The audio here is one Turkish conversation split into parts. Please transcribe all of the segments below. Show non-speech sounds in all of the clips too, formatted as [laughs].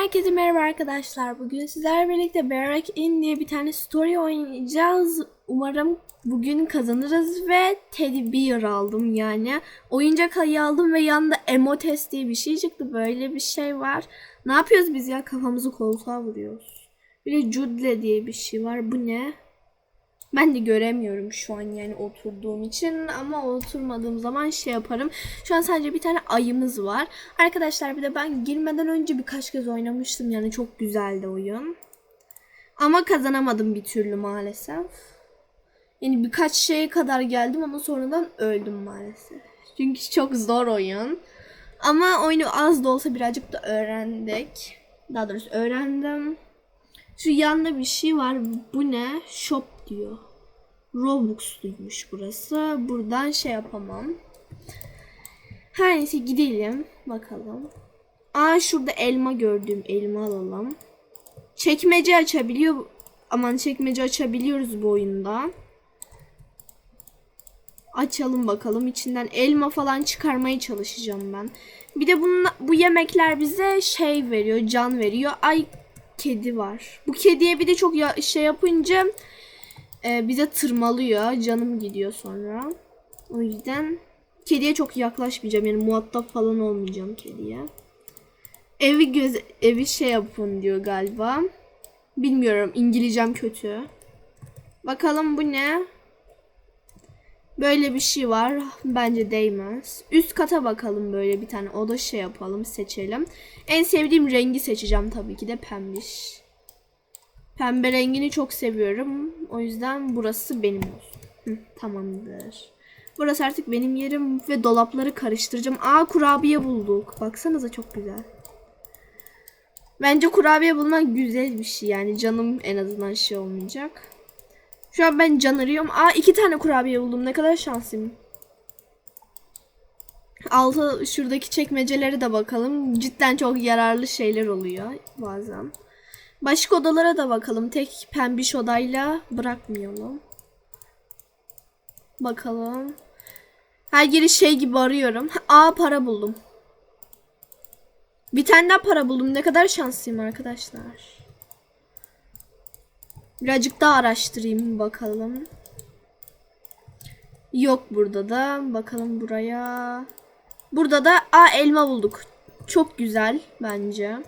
Herkese merhaba arkadaşlar. Bugün sizlerle birlikte Break In diye bir tane story oynayacağız. Umarım bugün kazanırız ve Teddy Bear aldım yani. Oyuncak ayı aldım ve yanında Emotes diye bir şey çıktı. Böyle bir şey var. Ne yapıyoruz biz ya? Kafamızı koltuğa vuruyoruz. Bir de Judle diye bir şey var. Bu ne? Ben de göremiyorum şu an yani oturduğum için ama oturmadığım zaman şey yaparım. Şu an sadece bir tane ayımız var. Arkadaşlar bir de ben girmeden önce birkaç kez oynamıştım yani çok güzeldi oyun. Ama kazanamadım bir türlü maalesef. Yani birkaç şeye kadar geldim ama sonradan öldüm maalesef. Çünkü çok zor oyun. Ama oyunu az da olsa birazcık da öğrendik. Daha doğrusu öğrendim. Şu yanda bir şey var. Bu ne? Shop diyor. Robux'luymuş burası. Buradan şey yapamam. Her neyse gidelim. Bakalım. Aa şurada elma gördüğüm elma alalım. Çekmece açabiliyor. Aman çekmece açabiliyoruz bu oyunda. Açalım bakalım. içinden elma falan çıkarmaya çalışacağım ben. Bir de bunun, bu yemekler bize şey veriyor, can veriyor. Ay kedi var. Bu kediye bir de çok ya, şey yapınca e, bize tırmalıyor. Canım gidiyor sonra. O yüzden kediye çok yaklaşmayacağım. Yani muhatap falan olmayacağım kediye. Evi göz evi şey yapın diyor galiba. Bilmiyorum. İngilizcem kötü. Bakalım bu ne? Böyle bir şey var. Bence değmez. Üst kata bakalım böyle bir tane oda şey yapalım, seçelim. En sevdiğim rengi seçeceğim tabii ki de pembiş. Pembe rengini çok seviyorum. O yüzden burası benim olsun. Hı, tamamdır. Burası artık benim yerim ve dolapları karıştıracağım. Aa kurabiye bulduk. Baksanıza çok güzel. Bence kurabiye bulmak güzel bir şey yani canım en azından şey olmayacak. Şu an ben can arıyorum. Aa iki tane kurabiye buldum. Ne kadar şanslıyım. Altı şuradaki çekmecelere de bakalım. Cidden çok yararlı şeyler oluyor bazen. Başka odalara da bakalım. Tek pembiş odayla bırakmayalım. Bakalım. Her yeri şey gibi arıyorum. Aa para buldum. Bir tane daha para buldum. Ne kadar şanslıyım arkadaşlar. Birazcık daha araştırayım bakalım. Yok burada da. Bakalım buraya. Burada da a elma bulduk. Çok güzel bence.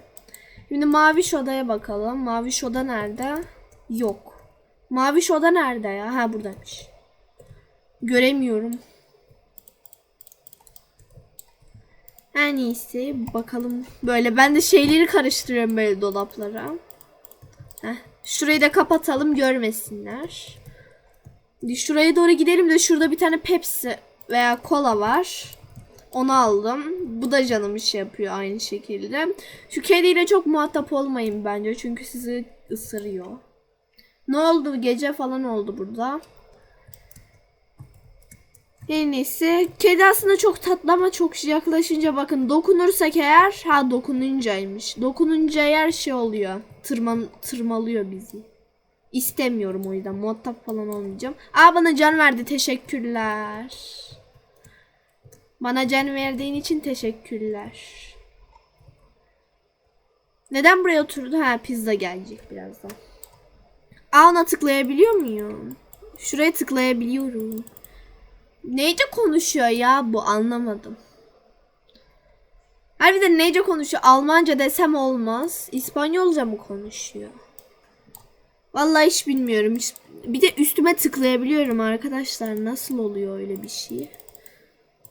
Şimdi mavi odaya bakalım. Mavi oda nerede? Yok. Mavi oda nerede ya? Ha buradaymış. Göremiyorum. Her neyse bakalım. Böyle ben de şeyleri karıştırıyorum böyle dolaplara. Heh. Şurayı da kapatalım görmesinler. Şuraya doğru gidelim de şurada bir tane Pepsi veya kola var. Onu aldım. Bu da canım şey yapıyor aynı şekilde. Şu kediyle çok muhatap olmayın bence. Çünkü sizi ısırıyor. Ne oldu? Gece falan oldu burada. En iyisi. Kedi aslında çok tatlı ama çok yaklaşınca bakın dokunursak eğer ha dokununcaymış. Dokununca eğer şey oluyor. Tırman, tırmalıyor bizi. İstemiyorum o yüzden muhatap falan olmayacağım. Aa bana can verdi teşekkürler. Bana can verdiğin için teşekkürler. Neden buraya oturdu? Ha pizza gelecek birazdan. Aa ona tıklayabiliyor muyum? Şuraya tıklayabiliyorum. Neyce konuşuyor ya bu anlamadım. Harbiden neyce konuşuyor? Almanca desem olmaz. İspanyolca mı konuşuyor? Vallahi hiç bilmiyorum. Bir de üstüme tıklayabiliyorum arkadaşlar. Nasıl oluyor öyle bir şey?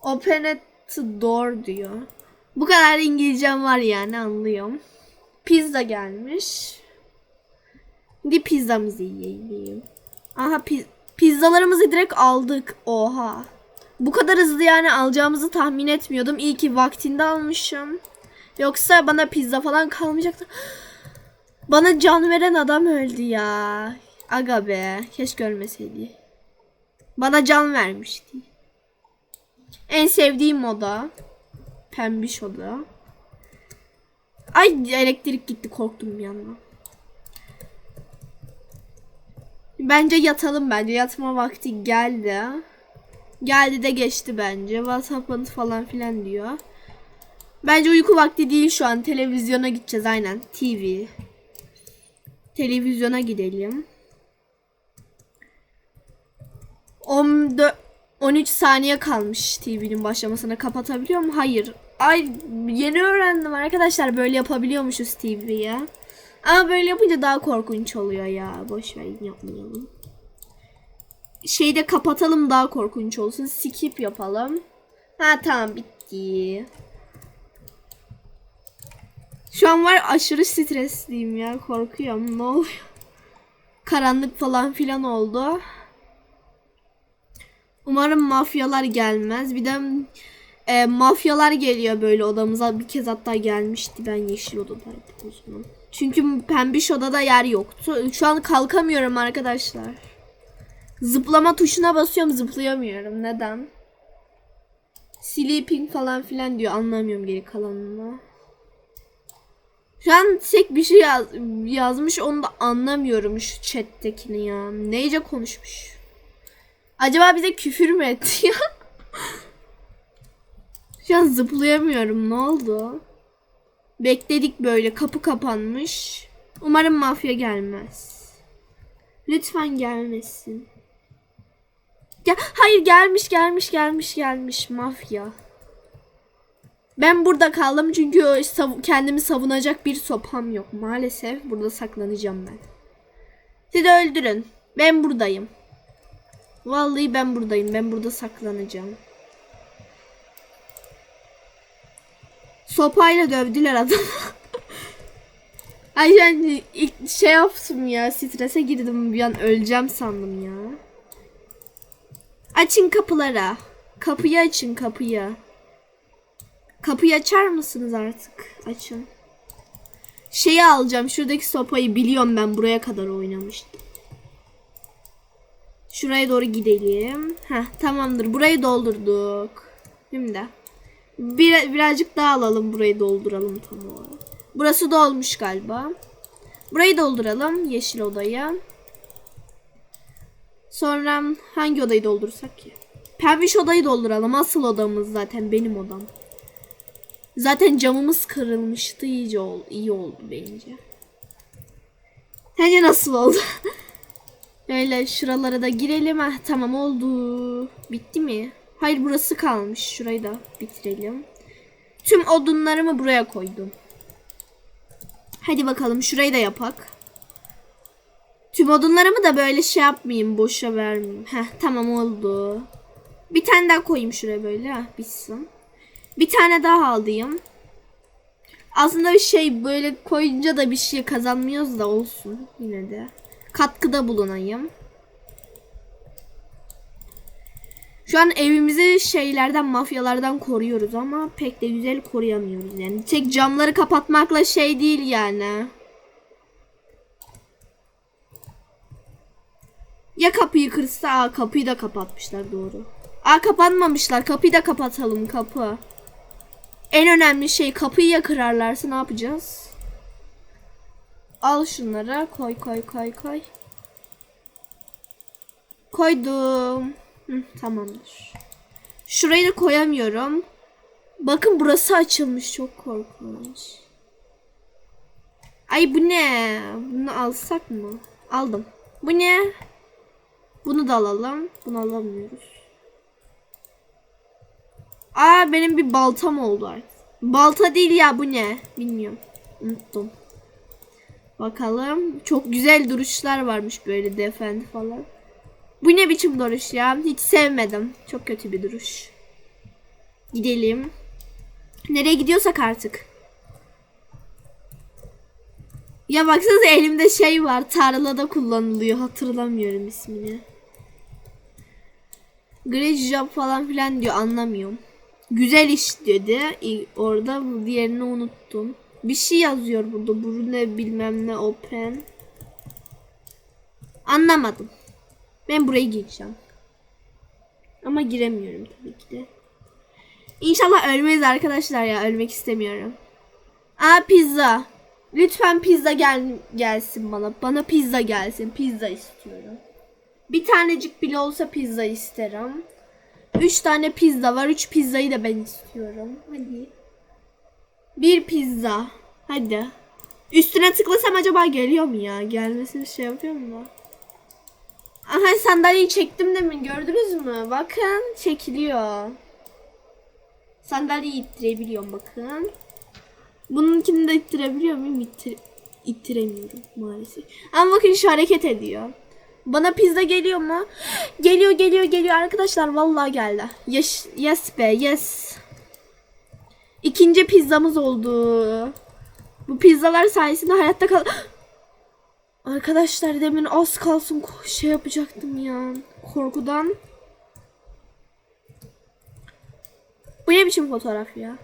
Open at the door diyor. Bu kadar İngilizcem var yani anlıyorum. Pizza gelmiş. Bir pizzamızı yiyelim. Aha piz pizzalarımızı direkt aldık. Oha. Bu kadar hızlı yani alacağımızı tahmin etmiyordum. İyi ki vaktinde almışım. Yoksa bana pizza falan kalmayacaktı. Bana can veren adam öldü ya. Aga be. Keşke ölmeseydi. Bana can vermişti. En sevdiğim oda. Pembiş oda. Ay elektrik gitti korktum bir yandan. Bence yatalım bence. Yatma vakti geldi. Geldi de geçti bence. WhatsApp'ın falan filan diyor. Bence uyku vakti değil şu an. Televizyona gideceğiz aynen. TV. Televizyona gidelim. 14 13 saniye kalmış TV'nin başlamasına. Kapatabiliyor mu? Hayır. Ay yeni öğrendim arkadaşlar böyle yapabiliyormuşuz TV'ye. Ama böyle yapınca daha korkunç oluyor ya. Boş ver yapmayalım. Şeyde kapatalım daha korkunç olsun. Skip yapalım. Ha tamam bitti. Şu an var aşırı stresliyim ya. Korkuyorum. Ne oluyor? Karanlık falan filan oldu. Umarım mafyalar gelmez. Bir de e, mafyalar geliyor böyle odamıza. Bir kez hatta gelmişti. Ben yeşil odadaydım o zaman. Çünkü pembiş odada yer yoktu. Şu an kalkamıyorum arkadaşlar. Zıplama tuşuna basıyorum zıplayamıyorum. Neden? Sleeping falan filan diyor. Anlamıyorum geri kalanını. Şu an tek bir şey yaz, yazmış onu da anlamıyorum şu chat'tekini ya. Neyce konuşmuş. Acaba bize küfür mü etti ya? [laughs] Şu an zıplayamıyorum. Ne oldu? Bekledik böyle. Kapı kapanmış. Umarım mafya gelmez. Lütfen gelmesin. Ya hayır gelmiş gelmiş gelmiş gelmiş mafya. Ben burada kaldım çünkü sav- kendimi savunacak bir sopam yok. Maalesef burada saklanacağım ben. Siz öldürün. Ben buradayım. Vallahi ben buradayım. Ben burada saklanacağım. Sopayla dövdüler adamı. [laughs] Ay yani ilk şey yaptım ya strese girdim bir an öleceğim sandım ya. Açın kapılara. Kapıyı açın kapıyı. Kapıyı açar mısınız artık? Açın. Şeyi alacağım. Şuradaki sopayı biliyorum ben buraya kadar oynamıştım. Şuraya doğru gidelim. Heh tamamdır. Burayı doldurduk. Şimdi. Bir, birazcık daha alalım. Burayı dolduralım tam olarak. Burası dolmuş galiba. Burayı dolduralım. Yeşil odaya. Sonra hangi odayı doldursak ki? Pembiş odayı dolduralım. Asıl odamız zaten benim odam. Zaten camımız kırılmıştı. İyice oldu. iyi oldu bence. Sence nasıl oldu? [laughs] Böyle şuralara da girelim. Ah, tamam oldu. Bitti mi? Hayır burası kalmış. Şurayı da bitirelim. Tüm odunlarımı buraya koydum. Hadi bakalım şurayı da yapak. Tüm odunlarımı da böyle şey yapmayayım. Boşa vermeyeyim. Heh tamam oldu. Bir tane daha koyayım şuraya böyle. Heh, bitsin. Bir tane daha alayım. Aslında bir şey böyle koyunca da bir şey kazanmıyoruz da olsun yine de. Katkıda bulunayım. Şu an evimizi şeylerden, mafyalardan koruyoruz ama pek de güzel koruyamıyoruz. Yani tek camları kapatmakla şey değil yani. Ya kapıyı kırsa, aa kapıyı da kapatmışlar doğru. Aa kapanmamışlar, kapıyı da kapatalım kapı. En önemli şey kapıyı ya kırarlarsa ne yapacağız? Al şunları koy koy koy koy. Koydum. Hı, tamamdır. Şurayı da koyamıyorum. Bakın burası açılmış çok korkunç. Ay bu ne? Bunu alsak mı? Aldım. Bu ne? Bunu da alalım. Bunu alamıyoruz. Aa benim bir baltam oldu artık. Balta değil ya bu ne? Bilmiyorum. Unuttum. Bakalım. Çok güzel duruşlar varmış böyle defend falan. Bu ne biçim duruş ya? Hiç sevmedim. Çok kötü bir duruş. Gidelim. Nereye gidiyorsak artık. Ya baksanıza elimde şey var. Tarlada kullanılıyor. Hatırlamıyorum ismini. Great job falan filan diyor. Anlamıyorum. Güzel iş dedi. Orada diğerini unuttum. Bir şey yazıyor burada. Bu ne bilmem ne open. Anlamadım. Ben burayı gireceğim. Ama giremiyorum tabii ki de. İnşallah ölmeyiz arkadaşlar ya. Ölmek istemiyorum. Aa pizza. Lütfen pizza gel gelsin bana. Bana pizza gelsin. Pizza istiyorum. Bir tanecik bile olsa pizza isterim. Üç tane pizza var. Üç pizzayı da ben istiyorum. Hadi. Bir pizza. Hadi. Üstüne tıklasam acaba geliyor mu ya? Gelmesini şey yapıyor mu? Aha sandalyeyi çektim demin gördünüz mü? Bakın çekiliyor. Sandalyeyi ittirebiliyorum bakın. Bununkini de ittirebiliyor muyum? İttir ittiremiyorum maalesef. Ama bakın şu hareket ediyor. Bana pizza geliyor mu? [gasps] Geliyor geliyor geliyor arkadaşlar vallahi geldi. Yes, yes be yes. İkinci pizzamız oldu. Bu pizzalar sayesinde hayatta kal... [gasps] Arkadaşlar demin az kalsın şey yapacaktım ya. Korkudan. Bu ne biçim fotoğraf ya?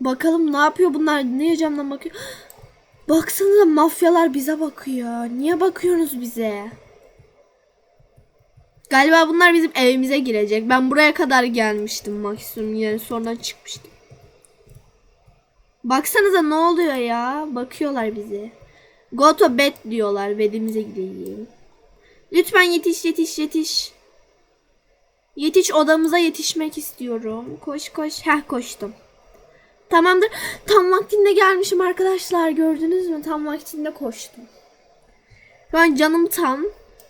Bakalım ne yapıyor bunlar? Ne camdan bakıyor? [gasps] Baksanıza mafyalar bize bakıyor. Niye bakıyorsunuz bize? Galiba bunlar bizim evimize girecek. Ben buraya kadar gelmiştim maksimum yani sonradan çıkmıştım. Baksanıza ne oluyor ya? Bakıyorlar bize. Go to bed diyorlar. Bedimize gidelim. Lütfen yetiş yetiş yetiş. Yetiş odamıza yetişmek istiyorum. Koş koş. Heh koştum. Tamamdır. Tam vaktinde gelmişim arkadaşlar. Gördünüz mü? Tam vaktinde koştum. An canım tam.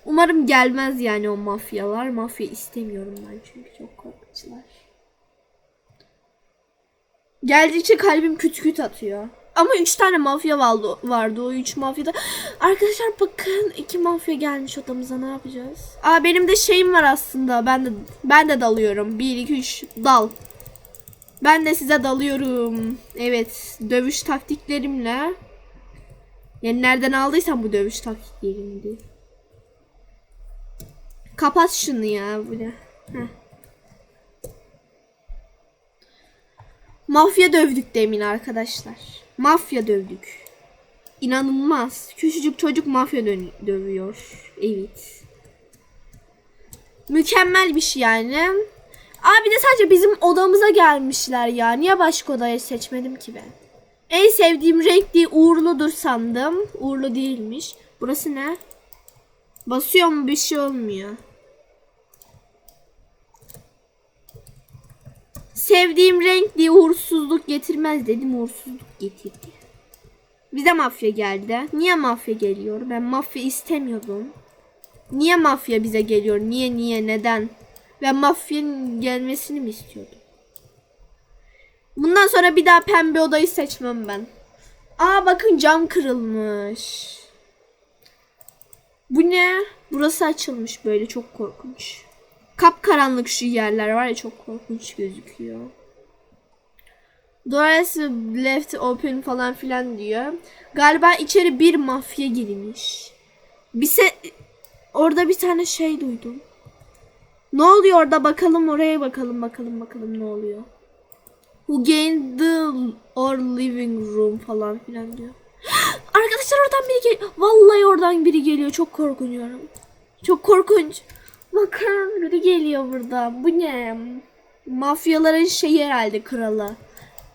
Umarım gelmez yani o mafyalar. Mafya istemiyorum ben çünkü çok korkutucular. Geldikçe kalbim küt küt atıyor. Ama üç tane mafya vardı, vardı o üç mafyada. Arkadaşlar bakın iki mafya gelmiş odamıza ne yapacağız? Aa benim de şeyim var aslında. Ben de ben de dalıyorum. 1 2 3 dal. Ben de size dalıyorum. Evet, dövüş taktiklerimle. Yani nereden aldıysam bu dövüş taktiklerini. Kapat şunu ya bu ne? Heh. Mafya dövdük demin arkadaşlar. Mafya dövdük. İnanılmaz. Küçücük çocuk mafya dö- dövüyor. Evet. Mükemmel bir şey yani. Aa bir de sadece bizim odamıza gelmişler ya. Niye başka odayı seçmedim ki ben? En sevdiğim renk diye uğurludur sandım. Uğurlu değilmiş. Burası ne? Basıyor mu bir şey olmuyor. Sevdiğim renk diye uğursuzluk getirmez dedim. Uğursuzluk getirdi. Bize mafya geldi. Niye mafya geliyor? Ben mafya istemiyordum. Niye mafya bize geliyor? Niye niye neden? Ben mafyanın gelmesini mi istiyordum? Bundan sonra bir daha pembe odayı seçmem ben. Aa bakın cam kırılmış. Bu ne? Burası açılmış böyle çok korkunç. Kapkaranlık şu yerler var ya çok korkunç gözüküyor. Doors left open falan filan diyor. Galiba içeri bir mafya girmiş. Bir se orada bir tane şey duydum. Ne oluyor orada bakalım oraya bakalım bakalım bakalım ne oluyor. Who gained the or living room falan filan diyor. [gasps] Arkadaşlar oradan biri geliyor. Vallahi oradan biri geliyor. Çok korkuyorum. Çok korkunç. Bakın biri geliyor burada. Bu ne? Mafyaların şeyi herhalde kralı.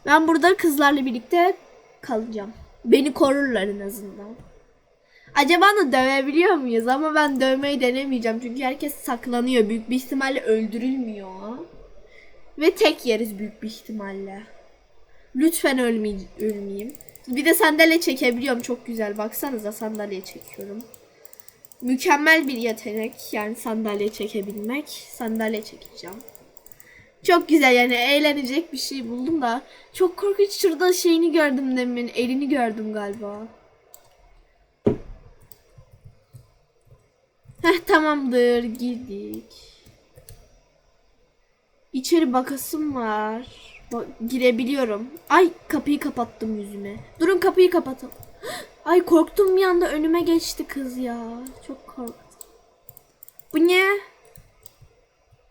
Ben burada kızlarla birlikte kalacağım. Beni korurlar en azından. Acaba da dövebiliyor muyuz? Ama ben dövmeyi denemeyeceğim. Çünkü herkes saklanıyor. Büyük bir ihtimalle öldürülmüyor. Ve tek yeriz büyük bir ihtimalle. Lütfen ölmey ölmeyeyim. Bir de sandalye çekebiliyorum. Çok güzel. Baksanıza sandalye çekiyorum. Mükemmel bir yetenek. Yani sandalye çekebilmek. Sandalye çekeceğim. Çok güzel yani eğlenecek bir şey buldum da. Çok korkunç şurada şeyini gördüm demin. Elini gördüm galiba. Heh tamamdır girdik. İçeri bakasım var. Bak, girebiliyorum. Ay kapıyı kapattım yüzüme. Durun kapıyı kapatalım. [gasps] Ay korktum bir anda önüme geçti kız ya. Çok korktum. Bu ne?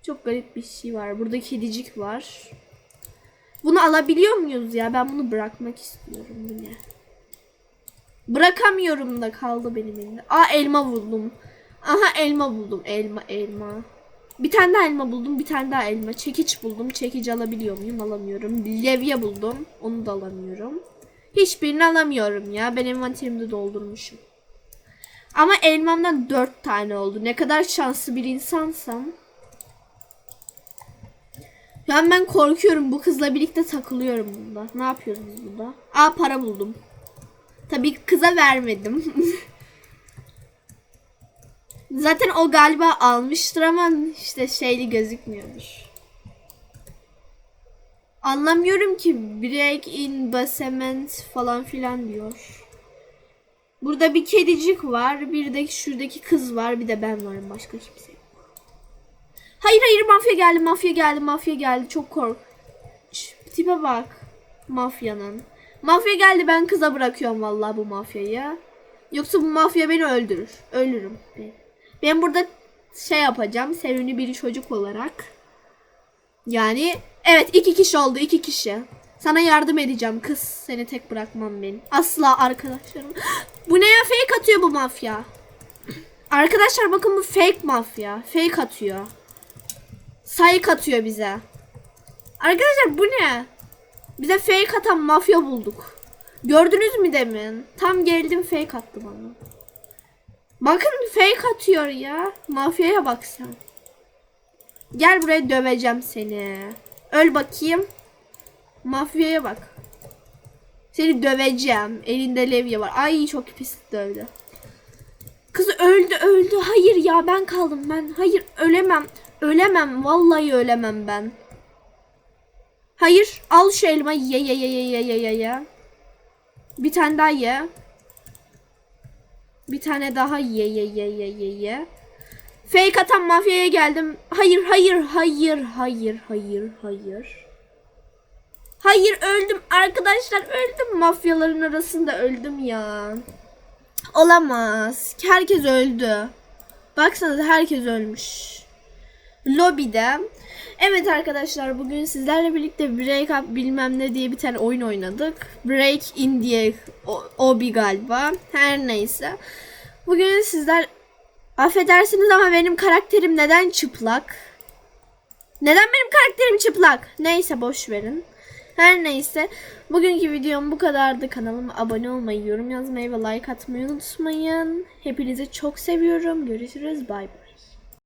Çok garip bir şey var. Burada kedicik var. Bunu alabiliyor muyuz ya? Ben bunu bırakmak istiyorum. Bu ne? Bırakamıyorum da kaldı benim elimde. Aa elma buldum. Aha elma buldum. Elma elma. Bir tane daha elma buldum. Bir tane daha elma. Çekiç buldum. Çekiç alabiliyor muyum? Alamıyorum. Levye buldum. Onu da alamıyorum. Hiçbirini alamıyorum ya. Ben envanterimi doldurmuşum. Ama elmamdan dört tane oldu. Ne kadar şanslı bir insansam. Ben ben korkuyorum. Bu kızla birlikte takılıyorum bunda. Ne yapıyoruz burada? Aa para buldum. Tabii kıza vermedim. [laughs] Zaten o galiba almıştır ama işte şeyli gözükmüyormuş. Anlamıyorum ki break in basement falan filan diyor. Burada bir kedicik var, bir de şuradaki kız var, bir de ben varım başka kimse yok. Hayır hayır mafya geldi, mafya geldi, mafya geldi. Çok kork. Şş, Tipe bak. Mafyanın. Mafya geldi ben kıza bırakıyorum vallahi bu mafyayı. Yoksa bu mafya beni öldürür. Ölürüm. Ben, burada şey yapacağım. Sevimli bir çocuk olarak. Yani evet iki kişi oldu iki kişi. Sana yardım edeceğim kız. Seni tek bırakmam ben. Asla arkadaşlarım. [gasps] Bu ne ya fake atıyor bu mafya. [clears throat] Arkadaşlar bakın bu fake mafya. Fake atıyor. Sayık atıyor bize. Arkadaşlar bu ne? Bize fake atan mafya bulduk. Gördünüz mü demin? Tam geldim fake attı bana. Bakın fake atıyor ya. Mafyaya bak sen. Gel buraya döveceğim seni. Öl bakayım. Mafyaya bak. Seni döveceğim. Elinde levye var. Ay çok pis dövdü. Kız öldü öldü. Hayır ya ben kaldım ben. Hayır ölemem. Ölemem. Vallahi ölemem ben. Hayır al şu elmayı ye ye ye ye ye ye ye. Bir tane daha ye. Bir tane daha ye ye ye ye ye ye. Fake atan mafyaya geldim. Hayır hayır hayır hayır hayır hayır. Hayır öldüm arkadaşlar öldüm mafyaların arasında öldüm ya. Olamaz. Herkes öldü. Baksanıza herkes ölmüş. Lobide. Evet arkadaşlar bugün sizlerle birlikte Break Up bilmem ne diye bir tane oyun oynadık. Break In diye o, o bir galiba. Her neyse. Bugün sizler affedersiniz ama benim karakterim neden çıplak? Neden benim karakterim çıplak? Neyse boş verin. Her neyse. Bugünkü videom bu kadardı. Kanalıma abone olmayı, yorum yazmayı ve like atmayı unutmayın. Hepinizi çok seviyorum. Görüşürüz. Bay bay.